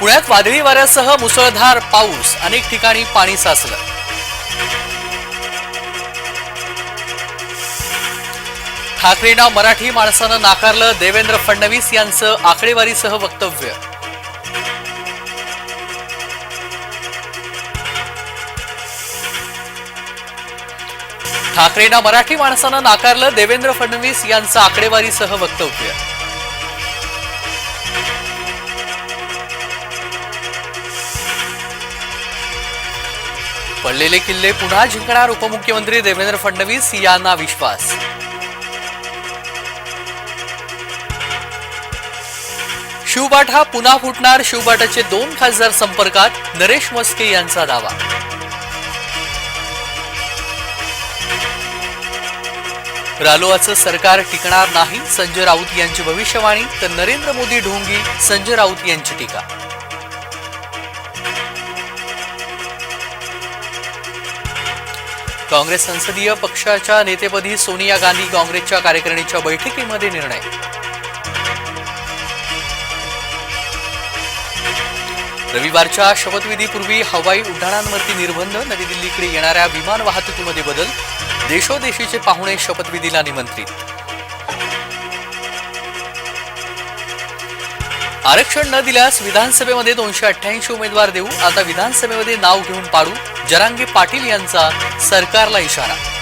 पुण्यात वादळी वाऱ्यासह मुसळधार पाऊस. अनेक ठिकाणी पाणी साचलं. ठाकरेंना मराठी माणसानं नाकारलं देवेंद्र फडणवीस यांचं आकडेवारीसह वक्तव्य. ठाकरेंना मराठी माणसानं नाकारलं देवेंद्र फडणवीस यांचं आकडेवारीसह वक्तव्य. पडलेले किल्ले पुन्हा जिंकणार उपमुख्यमंत्री देवेंद्र फडणवीस यांना विश्वास. शिवबाट हा पुन्हा फुटणार शिवबाटाचे दोन खासदार संपर्कात नरेश मस्के यांचा दावा. रालोआचं सरकार टिकणार नाही संजय राऊत यांची भविष्यवाणी तर नरेंद्र मोदी ढोंगी संजय राऊत यांची टीका. काँग्रेस संसदीय पक्षाच्या नेतेपदी सोनिया गांधी काँग्रेसच्या कार्यकारिणीच्या बैठकीमध्ये निर्णय. रविवारच्या शपथविधीपूर्वी हवाई उड्डाणांवरती निर्बंध नवी दिल्लीकडे येणाऱ्या विमान वाहतुकीमध्ये बदल देशोदेशीचे पाहुणे शपथविधीला निमंत्रित. आरक्षण न दिल्यास विधानसभेमध्ये दोनशे अठ्ठ्याऐंशी उमेदवार देऊ आता विधानसभेमध्ये नाव घेऊन पाडू जरांगे पाटील यांचा सरकारला इशारा